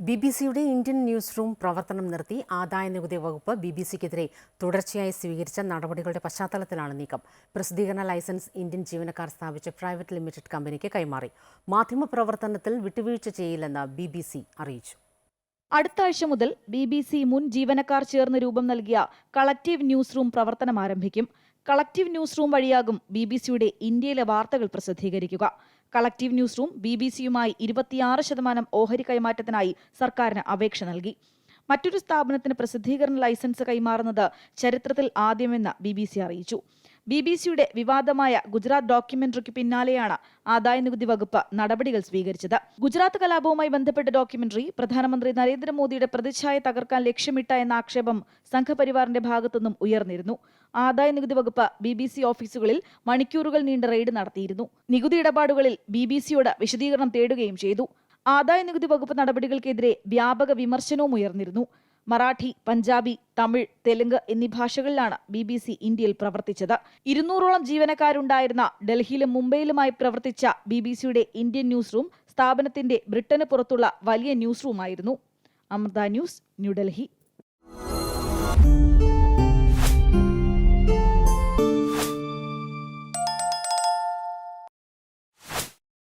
B B സിയുടെ Indian news room പ്രവർത്തനം നിർത്തി ആദായ നികുതി വകുപ്പ് ബി ബി സിക്കെതിരെ തുടർച്ചയായി സ്വീകരിച്ച നടപടികളുടെ പശ്ചാത്തലത്തിലാണ് നീക്കം. പ്രസിദ്ധീകരണ ലൈസൻസ് ഇന്ത്യൻ ജീവനക്കാർ സ്ഥാപിച്ച പ്രൈവറ്റ് ലിമിറ്റഡ് കമ്പനിക്ക് കൈമാറി. മാധ്യമപ്രവർത്തനത്തിൽ വിട്ടുവീഴ്ച ചെയ്യില്ലെന്ന് ബി ബി സി അറിയിച്ചു. അടുത്ത ആഴ്ച മുതൽ ബി ബി സി മുൻ ജീവനക്കാർ ചേർന്ന് രൂപം നൽകിയ കളക്റ്റീവ് ന്യൂസ് റൂം പ്രവർത്തനം ആരംഭിക്കും. കളക്റ്റീവ് ന്യൂസ് റൂം വഴിയാകും ബി ബി സിയുടെ ഇന്ത്യയിലെ വാർത്തകൾ പ്രസിദ്ധീകരിക്കുക. Collective news room B B സിയുമായി ഇരുപത്തിയാറ് ശതമാനം ഓഹരി കൈമാറ്റത്തിനായി സർക്കാരിന് അപേക്ഷ നൽകി. മറ്റൊരു സ്ഥാപനത്തിന് പ്രസിദ്ധീകരണ ലൈസൻസ് കൈമാറുന്നത് ചരിത്രത്തിൽ ആദ്യമെന്ന് ബി ബി സി അറിയിച്ചു. ബി ബി സിയുടെ വിവാദമായ ഗുജറാത്ത് ഡോക്യുമെന്ററിക്ക് പിന്നാലെയാണ് ആദായനികുതി വകുപ്പ് നടപടികൾ സ്വീകരിച്ചത്. ഗുജറാത്ത് കലാപവുമായി ബന്ധപ്പെട്ട ഡോക്യുമെന്ററി പ്രധാനമന്ത്രി നരേന്ദ്രമോദിയുടെ പ്രതിച്ഛായ തകർക്കാൻ ലക്ഷ്യമിട്ട എന്ന ആക്ഷേപം സംഘപരിവാറിന്റെ ഭാഗത്തുനിന്നും ഉയർന്നിരുന്നു. ആദായനികുതി വകുപ്പ് ബി ബി സി ഓഫീസുകളിൽ മണിക്കൂറുകൾ നീണ്ട റെയ്ഡ് നടത്തിയിരുന്നു. നികുതി ഇടപാടുകളിൽ ബി ബി സിയോട് വിശദീകരണം തേടുകയും ചെയ്തു. ആദായനികുതി വകുപ്പ് നടപടികൾക്കെതിരെ വ്യാപക വിമർശനവും ഉയർന്നിരുന്നു. മറാഠി പഞ്ചാബി തമിഴ് തെലുങ്ക് എന്നീ ഭാഷകളിലാണ് ബി ബി സി ഇന്ത്യയിൽ പ്രവർത്തിച്ചത്. ഇരുന്നൂറോളം ജീവനക്കാരുണ്ടായിരുന്ന ഡൽഹിയിലും മുംബൈയിലുമായി പ്രവർത്തിച്ച ബി ബി സിയുടെ ഇന്ത്യൻ ന്യൂസ് റൂം സ്ഥാപനത്തിന്റെ ബ്രിട്ടന് പുറത്തുള്ള വലിയ ന്യൂസ് റൂമായിരുന്നു അമൃത ന്യൂസ് ന്യൂഡൽഹി